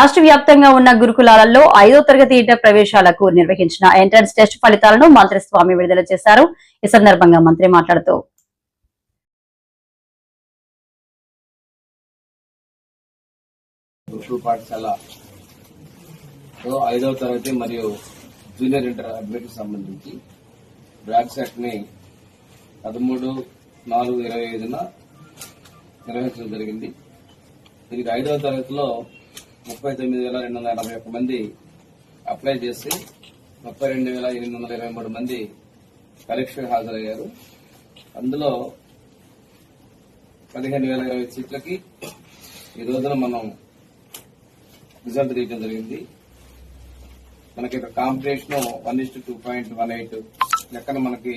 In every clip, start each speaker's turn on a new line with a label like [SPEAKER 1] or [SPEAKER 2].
[SPEAKER 1] రాష్ట్ర వ్యాప్తంగా ఉన్న గురుకులాలలో ఐదో తరగతి ఇంటర్ ప్రవేశాలకు నిర్వహించిన ఎంట్రన్స్ టెస్ట్ ఫలితాలను మంత్రి స్వామి విడుదల చేశారు. ఈ సందర్భంగా మంత్రి మాట్లాడుతూ
[SPEAKER 2] ఐదవ తరగతి మరియు జూనియర్ ఇంటర్ అడ్మిట్ సంబంధించి బ్రాక్ సెట్ని పదమూడు నాలుగు ఇరవై ఐదున నిర్వహించడం జరిగింది. దీనికి ఐదవ తరగతిలో ముప్పై తొమ్మిది వేల రెండు వందల ఎనభై ఒక్క మంది అప్లై చేసి ముప్పై రెండు వేల ఎనిమిది వందల ఇరవై మూడు మంది పరీక్షకు హాజరయ్యారు. అందులో పదిహేను వేల ఇరవై సీట్లకి ఈ రోజున మనం రిజల్ట్ తీయడం జరిగింది. మనకి ఇక్కడ competition one is two point one eight లెక్కన మనకి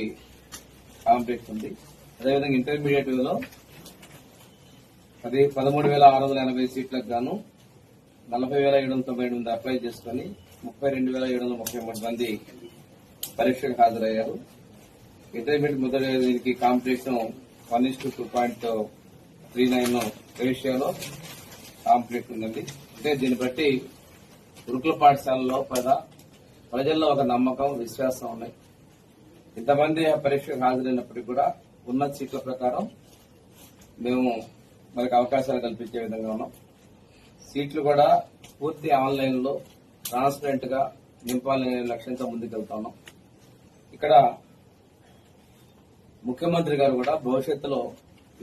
[SPEAKER 2] కాంపిటీషన్ ఉంది. అదేవిధంగా ఇంటర్మీడియట్లో పది పదమూడు వేల ఆరు వందల ఎనభై సీట్లకు గాను నలభై వేల ఏడు వందల తొంభై ఎనిమిది అప్లై చేసుకుని ముప్పై రెండు వేల ఏడు వందల ముప్పై మూడు మంది పరీక్షకు హాజరయ్యారు. ఇంటర్మీడియట్ మొదటి దీనికి competition one is two point three nine రేషియోలో కాంప్లీట్ ఉందండి అంటే దీన్ని బట్టి గురుకుల పాఠశాలలో పద ప్రజల్లో ఒక నమ్మకం విశ్వాసం ఉన్నాయి. ఇంతమంది ఆ పరీక్షకు హాజరైనప్పటికీ కూడా ఉన్న సీట్ల ప్రకారం మేము మనకు అవకాశాలు కల్పించే విధంగా ఉన్నాం. సీట్లు కూడా పూర్తి ఆన్లైన్లో ట్రాన్స్పరెంట్గా నింపాలనే లక్ష్యంతో ముందుకెళ్తున్నాం ఇక్కడ ముఖ్యమంత్రి గారు కూడా భవిష్యత్తులో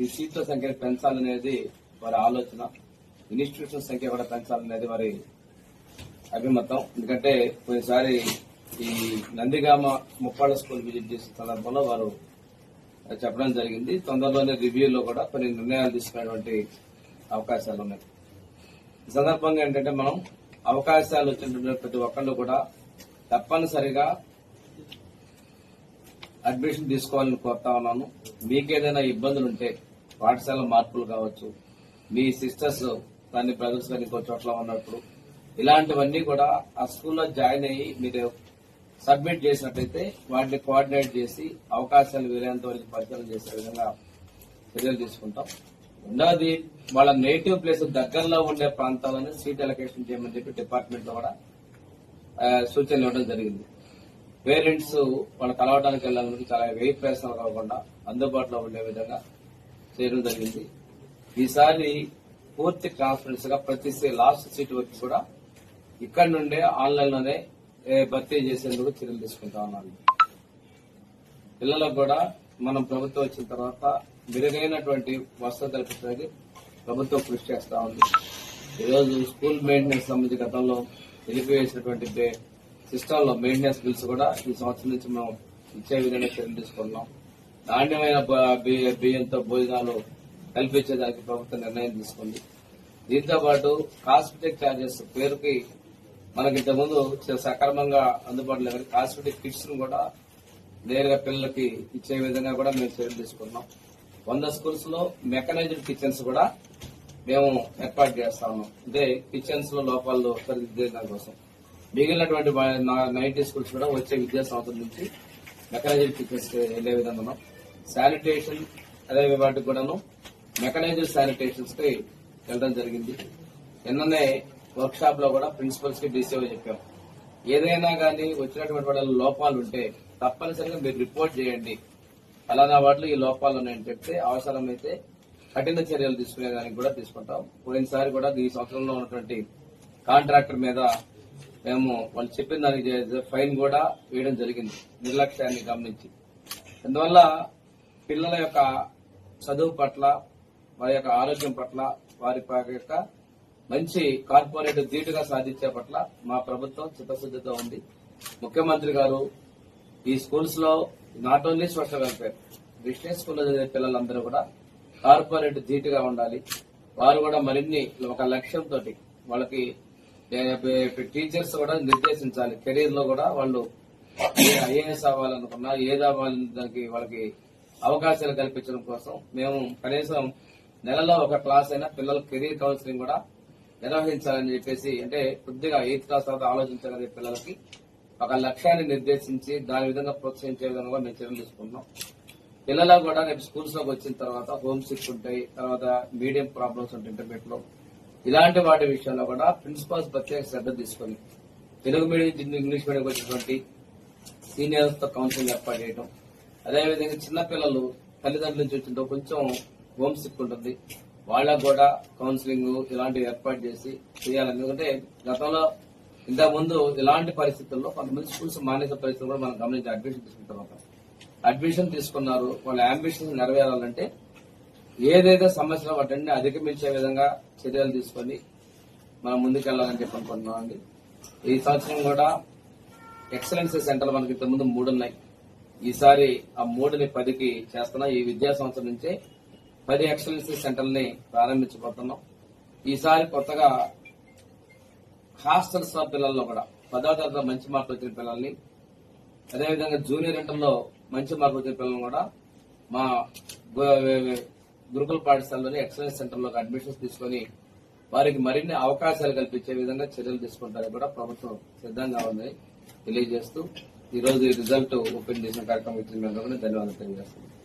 [SPEAKER 2] ఈ సీట్ల సంఖ్యను పెంచాలనేది వారి ఆలోచన. ఇన్స్టిట్యూషన్ సంఖ్య కూడా పెంచాలనేది వారి అభిమతం. ఎందుకంటే పోయినసారి ఈ నందిగామ ముప్పాళ్ళ స్కూల్ విజిట్ చేసిన సందర్భంలో వారు చెప్పడం జరిగింది. తొందరలోనే రివ్యూలో కూడా కొన్ని నిర్ణయాలు తీసుకునేటువంటి అవకాశాలు ఉన్నాయి ఈ సందర్భంగా ఏంటంటే మనం అవకాశాలు వచ్చినటువంటి ప్రతి ఒక్కళ్ళు కూడా తప్పనిసరిగా అడ్మిషన్ తీసుకోవాలని కోరుతా ఉన్నాను. మీకేదైనా ఇబ్బందులు ఉంటే పాఠశాల మార్పులు కావచ్చు మీ సిస్టర్స్ దాన్ని బ్రదర్స్ కానీ ఇంకో చోట్ల ఉన్నప్పుడు ఇలాంటివన్నీ కూడా ఆ స్కూల్లో జాయిన్ అయ్యి మీరు సబ్మిట్ చేసినట్టయితే వాటిని కోఆర్డినేట్ చేసి అవకాశాలు వీలైనంత వరకు పరిచయం చేసే విధంగా చర్యలు తీసుకుంటాం. రెండవది వాళ్ళ నేటివ్ ప్లేస్ దగ్గరలో ఉండే ప్రాంతాలను సీట్ అలొకేషన్ చేయమని చెప్పి డిపార్ట్మెంట్లో కూడా సూచనలు ఇవ్వడం జరిగింది. పేరెంట్స్ వాళ్ళు కలవడానికి వెళ్ళాలని చాలా వెయిట్ ప్రయత్నాలు కాకుండా అందుబాటులో ఉండే విధంగా చేయడం జరిగింది. ఈసారి పూర్తి ట్రాన్స్పరెన్స్గా ప్రతి లాస్ట్ సీట్ వరకు కూడా ఇక్కడ నుండే ఆన్లైన్లోనే భర్తీ చేసేందుకు చర్యలు తీసుకుంటా ఉన్నాను. పిల్లలకు కూడా మనం ప్రభుత్వం వచ్చిన తర్వాత మెరుగైనటువంటి వసతి కల్పించడానికి ప్రభుత్వం కృషి చేస్తా ఉంది. ఈరోజు స్కూల్ మెయింటెనెన్స్ సంబంధించి గతంలో నిలిపివేసినటువంటి సిస్టంలో మెయింటెనెన్స్ బిల్స్ కూడా ఈ సంవత్సరం నుంచి మనం ఇచ్చే విధంగా చర్యలు తీసుకున్నాం. నాణ్యమైన బియ్యంతో భోజనాలు కల్పించేదానికి ప్రభుత్వం నిర్ణయం తీసుకుంది. దీంతో పాటు కాస్మెటిక్ ఛార్జెస్ పేరుకి మనకి ఇంతకుముందు సక్రమంగా అందుబాటులో లేని కాస్మెటిక్ కిట్స్ను కూడా నేరుగా పిల్లలకి ఇచ్చే విధంగా కూడా మేము చర్యలు తీసుకున్నాం. వంద స్కూల్స్లో మెకనైజ్డ్ కిచెన్స్ కూడా మేము ఏర్పాటు చేస్తా ఉన్నాం. అంటే కిచెన్స్లో లోపాలు సరిదిద్దే కోసం. మిగిలినటువంటి నైన్టీ స్కూల్స్ కూడా వచ్చే విద్యా సంవత్సరం నుంచి మెకనైజ్డ్ కిచెన్స్ వెళ్ళే విధంగా ఉన్నాం. శానిటేషన్ అదే వాటికి కూడాను మెకనైజ్డ్ శానిటేషన్స్కి వెళ్ళడం జరిగింది. నిన్ననే వర్క్ షాప్లో కూడా ప్రిన్సిపల్స్కి డీసీఓ చెప్పాం. ఏదైనా కానీ వచ్చినటువంటి వాళ్ళ లోపాలు ఉంటే తప్పనిసరిగా మీరు రిపోర్ట్ చేయండి. ఫలానా వాటిలో ఈ లోపాలు ఉన్నాయని చెప్తే అవసరమైతే కఠిన చర్యలు తీసుకునేదానికి కూడా తీసుకుంటాం. పోయినసారి కూడా ఈ సంవత్సరంలో ఉన్నటువంటి కాంట్రాక్టర్ మీద మేము వాళ్ళు చెప్పిన దానికి ఫైన్ కూడా వేయడం జరిగింది నిర్లక్ష్యాన్ని గమనించి. అందువల్ల పిల్లల యొక్క చదువు పట్ల వారి యొక్క ఆరోగ్యం పట్ల వారి యొక్క మంచి కార్పొరేట్ ధీటుగా సాధించే పట్ల మా ప్రభుత్వం చిత్తశుద్ధితో ఉంది. ముఖ్యమంత్రి గారు ఈ స్కూల్స్లో not only social welfare business స్కూల్లో చదివే పిల్లలందరూ కూడా కార్పొరేట్ ధీటుగా ఉండాలి. వారు కూడా మరిన్ని ఒక లక్ష్యంతో వాళ్ళకి టీచర్స్ కూడా నిర్దేశించాలి. కెరీర్లో కూడా వాళ్ళు ఐఏఎస్ అవ్వాలనుకున్నా ఏది దానికి వాళ్ళకి అవకాశాలు కల్పించడం కోసం మేము కనీసం నెలలో ఒక క్లాస్ అయినా పిల్లల కెరీర్ కౌన్సిలింగ్ కూడా నిర్వహించాలని చెప్పేసి అంటే కొద్దిగా ఎయిత్ క్లాస్ తర్వాత ఆలోచించాలని పిల్లలకి ఒక లక్ష్యాన్ని నిర్దేశించి దాని విధంగా ప్రోత్సహించే విధంగా మేము చర్యలు తీసుకున్నాం పిల్లలు కూడా రేపు స్కూల్స్లోకి వచ్చిన తర్వాత హోమ్ సిక్ ఉంటాయి తర్వాత మీడియం ప్రాబ్లమ్స్ ఉంటాయి ఇంటర్మీడియట్లో. ఇలాంటి వాటి విషయంలో కూడా ప్రిన్సిపాల్స్ ప్రత్యేక శ్రద్ధ తీసుకొని తెలుగు మీడియం ఇంగ్లీష్ మీడియం వచ్చినటువంటి సీనియర్స్తో కౌన్సిలింగ్ ఏర్పాటు చేయడం అదేవిధంగా చిన్నపిల్లలు తల్లిదండ్రుల నుంచి వచ్చిన కొంచెం హోమ్ సిక్ ఉంటుంది. వాళ్ళకు కూడా కౌన్సిలింగ్ ఇలాంటివి ఏర్పాటు చేసి చేయాలి. ఎందుకంటే గతంలో ఇంతకుముందు ఇలాంటి పరిస్థితుల్లో కొంతమంది స్కూల్స్ మానేసే పరిస్థితులు కూడా మనం గమనించి అడ్మిషన్ తీసుకున్న తర్వాత. అడ్మిషన్ తీసుకున్నారు వాళ్ళ అంబిషన్ నెరవేరాలంటే ఏదైతే సమస్యలు వాటిని అధిగమించే విధంగా చర్యలు తీసుకొని మనం ముందుకెళ్ళాలని చెప్పి అనుకుంటున్నాం అండి. ఈ సంవత్సరం కూడా ఎక్సలెన్స్ సెంటర్ మనకి ఇంతకుముందు మూడు ఉన్నాయి ఈసారి ఆ మూడుని పదికి చేస్తున్నాం. ఈ విద్యా సంవత్సరం నుంచే పది ఎక్సలెన్స్ సెంటర్ని ప్రారంభించబోతున్నాం. ఈసారి కొత్తగా హాస్టల్స్ పిల్లల్లో కూడా పదో తరగతి మంచి మార్కులు వచ్చిన పిల్లల్ని అదేవిధంగా జూనియర్ ఇంటర్లో మంచి మార్కులు వచ్చిన పిల్లల్ని కూడా మా గురుకుల పాఠశాలలోని ఎక్సలెన్స్ సెంటర్లోకి అడ్మిషన్స్ తీసుకొని వారికి మరిన్ని అవకాశాలు కల్పించే విధంగా చర్యలు తీసుకుంటారని కూడా ప్రభుత్వం సిద్ధంగా ఉందని తెలియజేస్తూ ఈ రోజు ఈ రిజల్ట్ ఓపెన్ చేసిన కార్యక్రమం ఇచ్చిన ధన్యవాదాలు తెలియజేస్తున్నాం